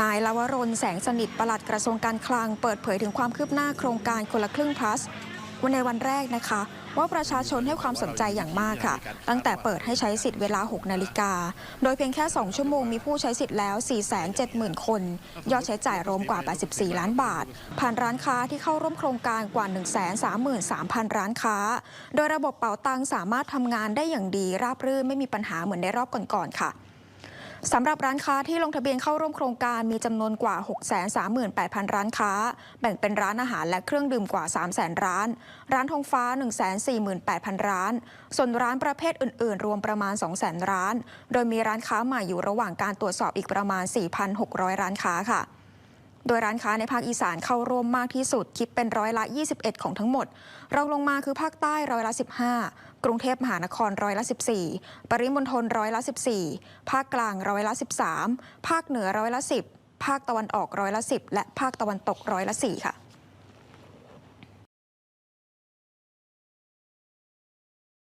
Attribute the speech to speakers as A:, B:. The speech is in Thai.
A: นายลวรนแสงสนิทปลัดกระทรวงการคลัง เปิดเผยถึงความคืบหน้าโครงการคนละครึ่ง plus วันในวันแรกนะคะ ว่าประชาชนให้ความสนใจอย่างมากค่ะ ตั้งแต่เปิดให้ใช้สิทธิ์เวลา 6 นาฬิกา โดยเพียงแค่ 2 ชั่วโมงมีผู้ใช้สิทธิ์แล้ว 470,000 คน ยอดใช้จ่ายรวมกว่า 84 ล้านบาท ผ่านร้านค้าที่เข้าร่วมโครงการกว่า 133,000 ร้านค้า โดยระบบเป๋าตังสามารถทำงานได้อย่างดีราบรื่นไม่มีปัญหาเหมือนในรอบก่อนๆค่ะ สำหรับร้านค้าที่ลงทะเบียนเข้าร่วมโครงการมีจำนวนกว่า 638,000 ร้านค้า แบ่งเป็นร้านอาหารและเครื่องดื่มกว่า 300,000 ร้าน ร้านธงฟ้า 148,000 ร้าน ส่วนร้านประเภทอื่น ๆ รวมประมาณ 200,000 ร้าน โดยมีร้านค้าใหม่อยู่ระหว่างการตรวจสอบอีกประมาณ 4,600 ร้านค้าค่ะ โดยร้านค้าในภาคอีสานเข้าร่วมมากที่สุด คิดเป็นร้อยละ 21 ของทั้งหมด รองลงมาคือภาคใต้ร้อยละ 15 กรุงเทพมหานครร้อยละ 14 ปริมณฑลร้อยละ 14 ภาคกลางร้อยละ 13 ภาคเหนือร้อยละ 10 ภาคตะวันออกร้อยละ 10 และภาคตะวันตกร้อยละ 4 ค่ะ